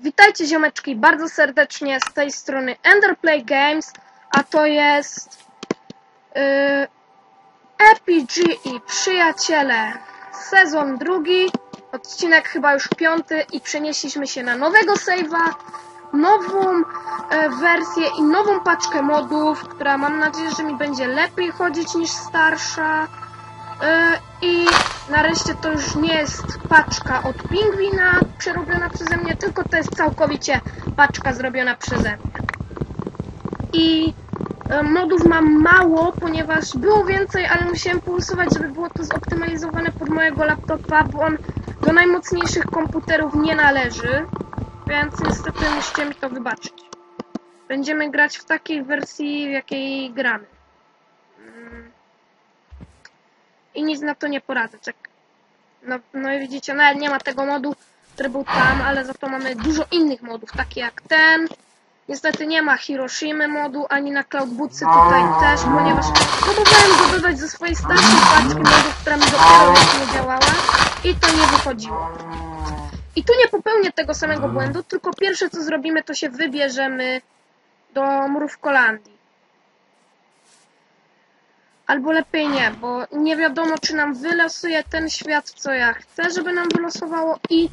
Witajcie ziomeczki bardzo serdecznie z tej strony Enderplay Games, a to jest yy, i przyjaciele sezon drugi, odcinek chyba już piąty i przenieśliśmy się na nowego save'a, nową e, wersję i nową paczkę modów, która mam nadzieję, że mi będzie lepiej chodzić niż starsza. E, I nareszcie to już nie jest paczka od pingwina przerobiona przeze mnie, tylko to jest całkowicie paczka zrobiona przeze mnie. I e, modów mam mało, ponieważ było więcej, ale musiałem pulsować, żeby było to zoptymalizowane pod mojego laptopa, bo on do najmocniejszych komputerów nie należy, więc niestety musicie mi to wybaczyć. Będziemy grać w takiej wersji, w jakiej gramy. Mm. I nic na to nie poradzę, czek. No, no i widzicie, nawet nie ma tego modu, który był tam, ale za to mamy dużo innych modów, takie jak ten. Niestety nie ma Hiroshimy modu, ani na Cloudbootsy tutaj też, ponieważ próbowałem go dodać ze swojej starszej paczki modów, która mi dopiero nie działała i to nie wychodziło. I tu nie popełnię tego samego błędu, tylko pierwsze co zrobimy, to się wybierzemy do Mrówkolandii. Albo lepiej nie, bo nie wiadomo, czy nam wylosuje ten świat, co ja chcę, żeby nam wylosowało. I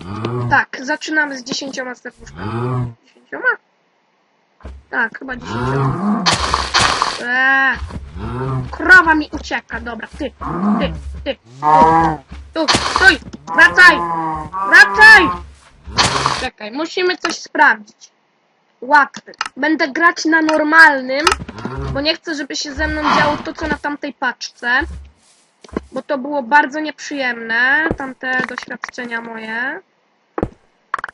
tak, zaczynamy z dziesięcioma serduszkami. Dziesięcioma? Tak, chyba dziesięcioma. Eee, krowa mi ucieka, dobra, ty, ty, ty. Tu, stój, wracaj, wracaj! Czekaj, musimy coś sprawdzić. Łatwy. Będę grać na normalnym, bo nie chcę, żeby się ze mną działo to, co na tamtej paczce. Bo to było bardzo nieprzyjemne, tamte doświadczenia moje.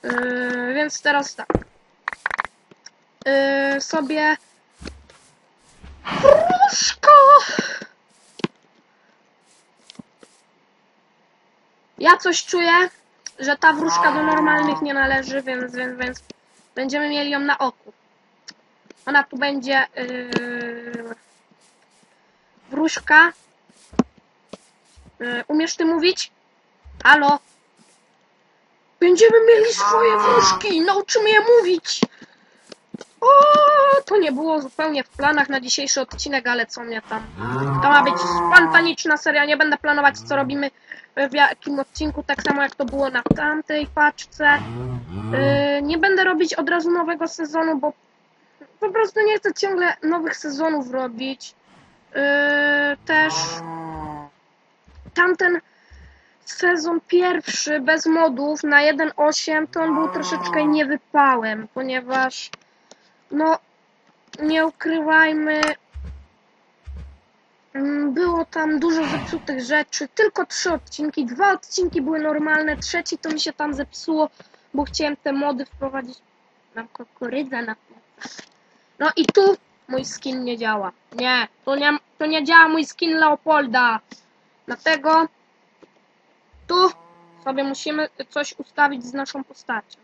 Yy, więc teraz tak. Yy, sobie... Wróżko! Ja coś czuję, że ta wróżka do normalnych nie należy, więc, więc, więc będziemy mieli ją na oku. Ona tu będzie yy, wróżka. Yy, umiesz ty mówić? Halo? Będziemy mieli swoje wróżki, nauczymy je mówić. O, to nie było zupełnie w planach na dzisiejszy odcinek, ale co mnie tam. To ma być spontaniczna seria, nie będę planować co robimy w jakim odcinku, tak samo jak to było na tamtej paczce. Yy, nie będę robić od razu nowego sezonu, bo po prostu nie chcę ciągle nowych sezonów robić. Yy, też tamten sezon pierwszy bez modów na 1.8 to on był troszeczkę niewypałem, ponieważ no nie ukrywajmy mm, było tam dużo zepsutych rzeczy, tylko trzy odcinki, dwa odcinki były normalne, trzeci to mi się tam zepsuło, bo chciałem te mody wprowadzić. Mam kukurydzę na plecach. No i tu mój skin nie działa. Nie, to nie, to nie działa mój skin Leopolda. Dlatego tu sobie musimy coś ustawić z naszą postacią.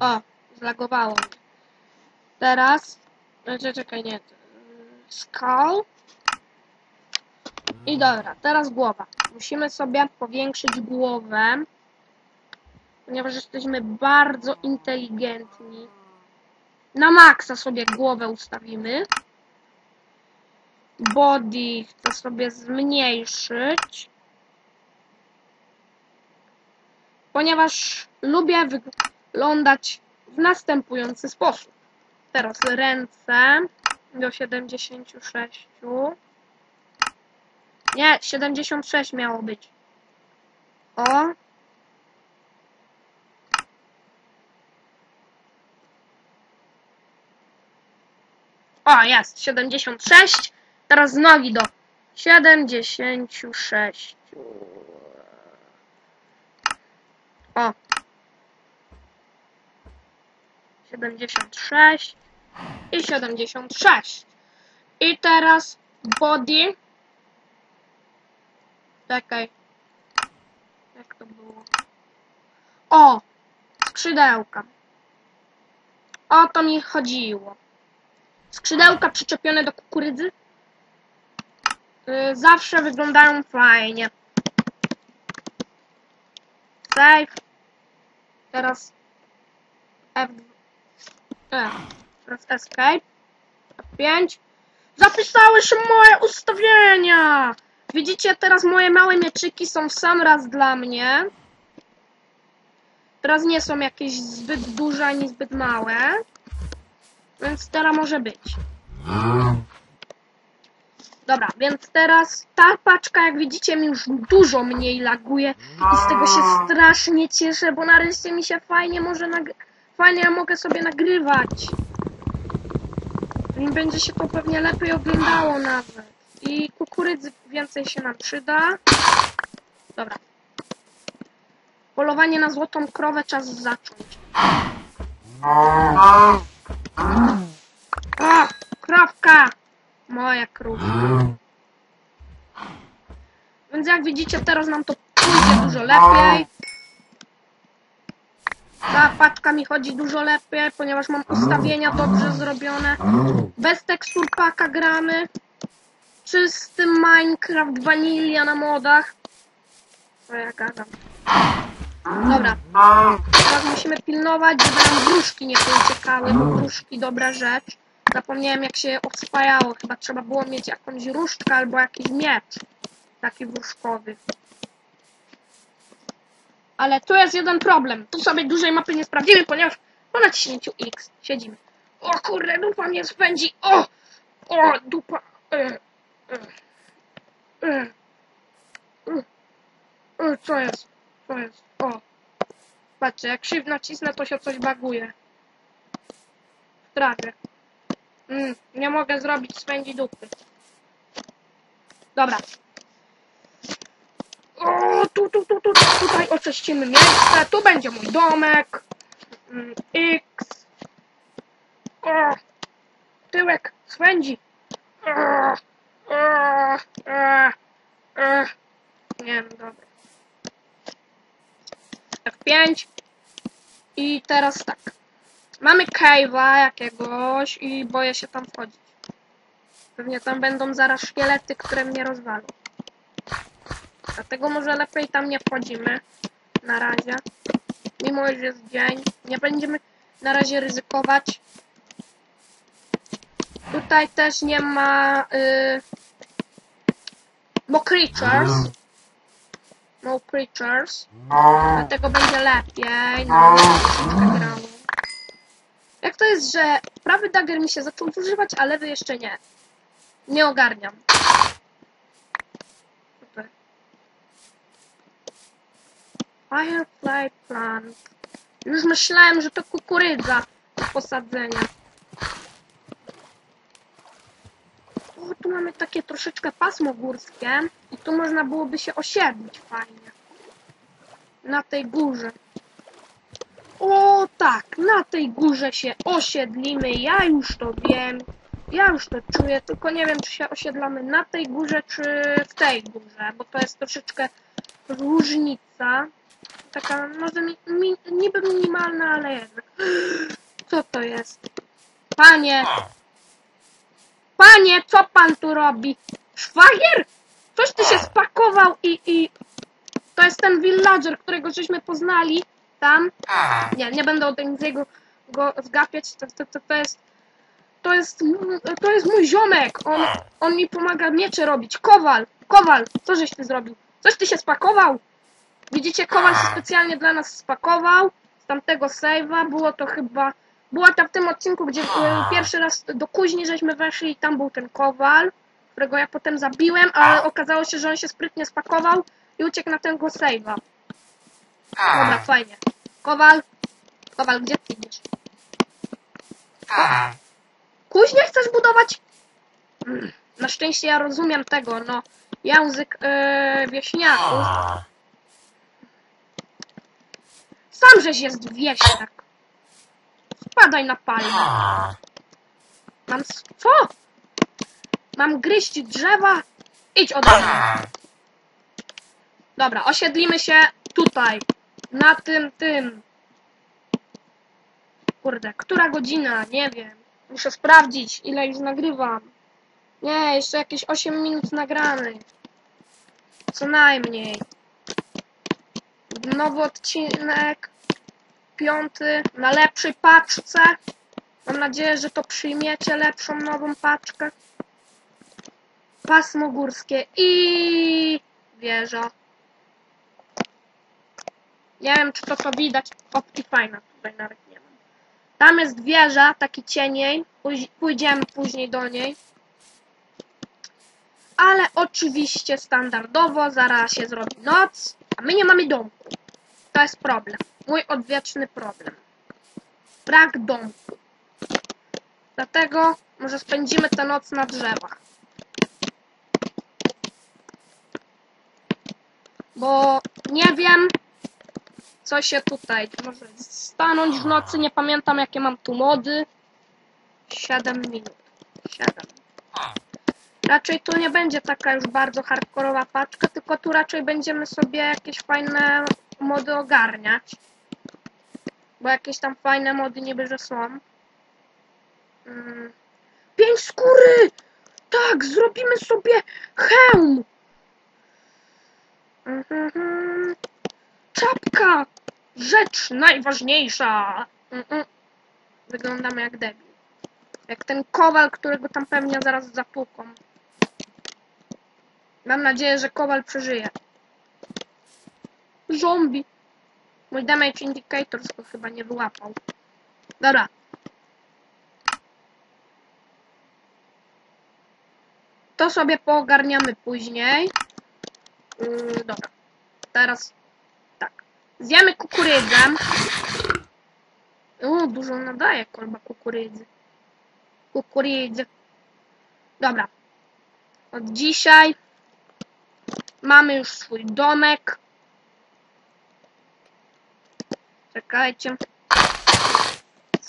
O, zlagowało mnie. Teraz, znaczy, czekaj, nie, skull. I dobra, teraz głowa. Musimy sobie powiększyć głowę, ponieważ jesteśmy bardzo inteligentni. Na maksa sobie głowę ustawimy. Body chcę sobie zmniejszyć. Ponieważ lubię wyglądać w następujący sposób. Teraz ręce do 76. Nie, 76 miało być. O. O, jest, 76. Teraz nogi do 76. O. 76 i 76. I teraz body. Czekaj. Jak to było? O! Skrzydełka. O to mi chodziło. Skrzydełka przyczepione do kukurydzy. Yy, zawsze wyglądają fajnie. save. Teraz F... E. Teraz escape. F5. Zapisały się moje ustawienia! Widzicie, teraz moje małe mieczyki są w sam raz dla mnie. Teraz nie są jakieś zbyt duże ani zbyt małe. Więc teraz może być. Dobra, więc teraz ta paczka, jak widzicie, mi już dużo mniej laguje i z tego się strasznie cieszę, bo nareszcie mi się fajnie może fajnie ja mogę sobie nagrywać. I będzie się to pewnie lepiej oglądało nawet. I kukurydzy więcej się nam przyda. Dobra. Polowanie na złotą krowę czas zacząć. A, krowka! Moja krówka. Więc jak widzicie, teraz nam to pójdzie dużo lepiej. Ta paczka mi chodzi dużo lepiej, ponieważ mam ustawienia dobrze zrobione. Bez tekstur paka gramy. Czysty Minecraft Vanilla na modach. Co ja gadam. Dobra. Teraz musimy pilnować, żeby nam wróżki nie pouciekały, bo wróżki dobra rzecz. Zapomniałem jak się oswajało. Chyba trzeba było mieć jakąś różdżkę albo jakiś miecz. Taki wróżkowy. Ale tu jest jeden problem. Tu sobie dużej mapy nie sprawdzimy, ponieważ po naciśnięciu X siedzimy. O kurde, dupa mnie spędzi. O! O, dupa. E, co jest? Co jest? O. Patrzcie, jak shift nacisnę, to się coś baguje. W trawie. Mm, nie mogę zrobić spędzi dupy. Dobra. O, tu, tu, tu, tu, tutaj oczyścimy miejsce. Tu będzie mój domek. Mm, X. O, tyłek swędzi. O, o, o. Nie wiem, dobra. F5. I teraz tak. Mamy cave'a jakiegoś i boję się tam wchodzić. Pewnie tam będą zaraz szkielety, które mnie rozwalą. Dlatego może lepiej tam nie wchodzimy. Na razie. Mimo, że jest dzień. Nie będziemy na razie ryzykować. Tutaj też nie ma... Y... Mo creatures. No creatures. Dlatego będzie lepiej. No, troszeczkę grało. Jak to jest, że prawy dagger mi się zaczął zużywać, a lewy jeszcze nie? Nie ogarniam. Super. Firefly plant. Już myślałem, że to kukurydza do posadzenia. Tu mamy takie troszeczkę pasmo górskie i tu można byłoby się osiedlić fajnie. Na tej górze. O tak, na tej górze się osiedlimy, ja już to wiem. Ja już to czuję, tylko nie wiem, czy się osiedlamy na tej górze, czy w tej górze, bo to jest troszeczkę różnica. Taka może mi, mi, niby minimalna, ale jednak. Co to jest? Panie! Panie, co pan tu robi? Szwagier? Coś ty się spakował i, i... To jest ten villager, którego żeśmy poznali tam. Nie, nie będę o tym z jego go zgapiać. To, to, to, to jest... To jest... To jest mój ziomek. On, on mi pomaga miecze robić. Kowal! Kowal! Co żeś ty zrobił? Coś ty się spakował? Widzicie, Kowal się specjalnie dla nas spakował. Z tamtego save'a. Było to chyba... Była to w tym odcinku, gdzie e, pierwszy raz do kuźni żeśmy weszli i tam był ten Kowal, którego ja potem zabiłem, ale okazało się, że on się sprytnie spakował i uciekł na tego save'a. Dobra, fajnie. Kowal, Kowal, gdzie ty idziesz? Kuźnię chcesz budować? Mm, Na szczęście ja rozumiem tego, no, język yy, wieśniaków. Sam żeś jest wieśniak. Spadaj na palmę. Mam... Co? Mam gryźć drzewa? Idź ode mnie. Dobra, osiedlimy się tutaj. Na tym, tym. Kurde, która godzina? Nie wiem. Muszę sprawdzić, ile już nagrywam. Nie, jeszcze jakieś 8 minut nagranych. Co najmniej. nowy odcinek, piąty, na lepszej paczce. Mam nadzieję, że to przyjmiecie lepszą nową paczkę. Pasmo górskie i wieża. Nie wiem, czy to to widać. Optifine tutaj nawet nie mam. Tam jest wieża, taki cieniej. Pój- Pójdziemy później do niej. Ale oczywiście standardowo zaraz się zrobi noc, a my nie mamy domku. To jest problem. Mój odwieczny problem. Brak domku. Dlatego może spędzimy tę noc na drzewach. Bo nie wiem, co się tutaj może stanąć w nocy. Nie pamiętam, jakie mam tu mody. 7 minut. 7. Raczej tu nie będzie taka już bardzo hardkorowa paczka, tylko tu raczej będziemy sobie jakieś fajne mody ogarniać. Bo jakieś tam fajne mody niby, że są. Mm. Pięć skóry! Tak, zrobimy sobie hełm! Mhm. Czapka! Rzecz najważniejsza! Mhm. Wyglądamy jak debil. Jak ten kowal, którego tam pewnie zaraz zatłuką. Mam nadzieję, że kowal przeżyje. Zombie. Mój damage indicator go chyba nie wyłapał. Dobra. To sobie poogarniamy później. Yy, dobra. Teraz tak. Zjemy kukurydzę. O, dużo nadaje kolba kukurydzy. Kukurydzy. Dobra. Od dzisiaj mamy już swój domek. Czekajcie.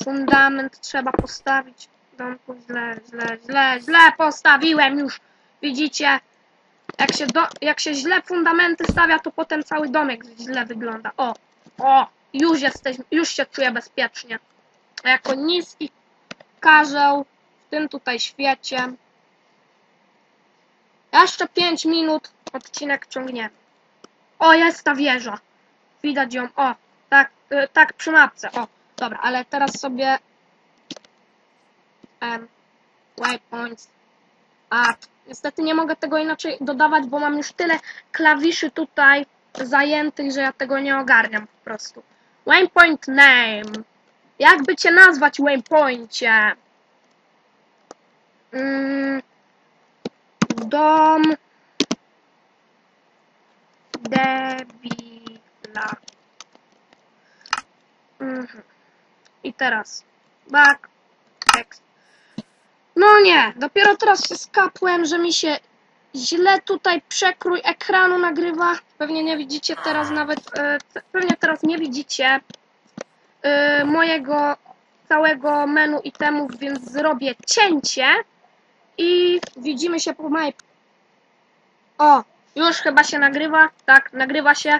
Fundament trzeba postawić. Domku źle, źle, źle, źle postawiłem już. Widzicie? Jak się, do, jak się źle fundamenty stawia, to potem cały domek źle wygląda. O, o, już jesteś, już się czuję bezpiecznie. A jako niski karzeł w tym tutaj świecie. Jeszcze 5 minut odcinek ciągniemy. O, jest ta wieża. Widać ją. O, tak, y, tak przy mapce. O, dobra, ale teraz sobie um, waypoints. A, niestety nie mogę tego inaczej dodawać, bo mam już tyle klawiszy tutaj zajętych, że ja tego nie ogarniam po prostu. Waypoint name. Jakby cię nazwać waypoincie? Mm, dom debila. Mhm. I teraz back text. No nie, dopiero teraz się skapłem, że mi się źle tutaj przekrój ekranu nagrywa. Pewnie nie widzicie teraz nawet, e, pewnie teraz nie widzicie e, mojego całego menu itemów, więc zrobię cięcie i widzimy się po mojej... O, już chyba się nagrywa, tak, nagrywa się.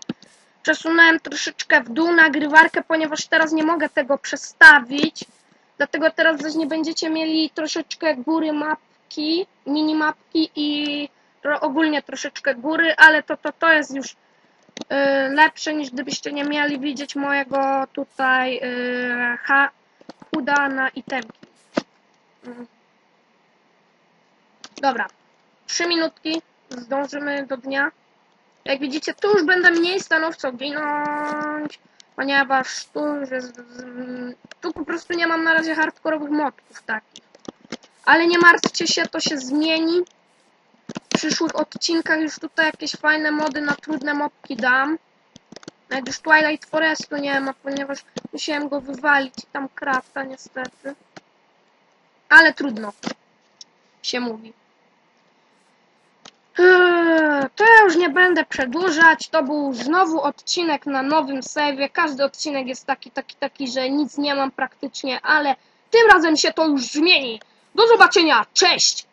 Przesunąłem troszeczkę w dół nagrywarkę, ponieważ teraz nie mogę tego przestawić. Dlatego teraz też nie będziecie mieli troszeczkę góry mapki, minimapki i ogólnie troszeczkę góry, ale to, to, to jest już y, lepsze niż gdybyście nie mieli widzieć mojego tutaj y, ha, chuda na itemki. Mm. Dobra, trzy minutki, zdążymy do dnia. Jak widzicie, tu już będę mniej stanowczo ginąć, ponieważ tu już jest... Tu po prostu nie mam na razie hardkorowych modków takich. Ale nie martwcie się, to się zmieni. W przyszłych odcinkach już tutaj jakieś fajne mody na trudne mobki dam. Nawet już Twilight Forestu nie ma, ponieważ musiałem go wywalić tam krafta niestety. Ale trudno. Się mówi. To ja już nie będę przedłużać. To był znowu odcinek na nowym save'ie. Każdy odcinek jest taki, taki, taki, że nic nie mam praktycznie, ale tym razem się to już zmieni. Do zobaczenia. Cześć!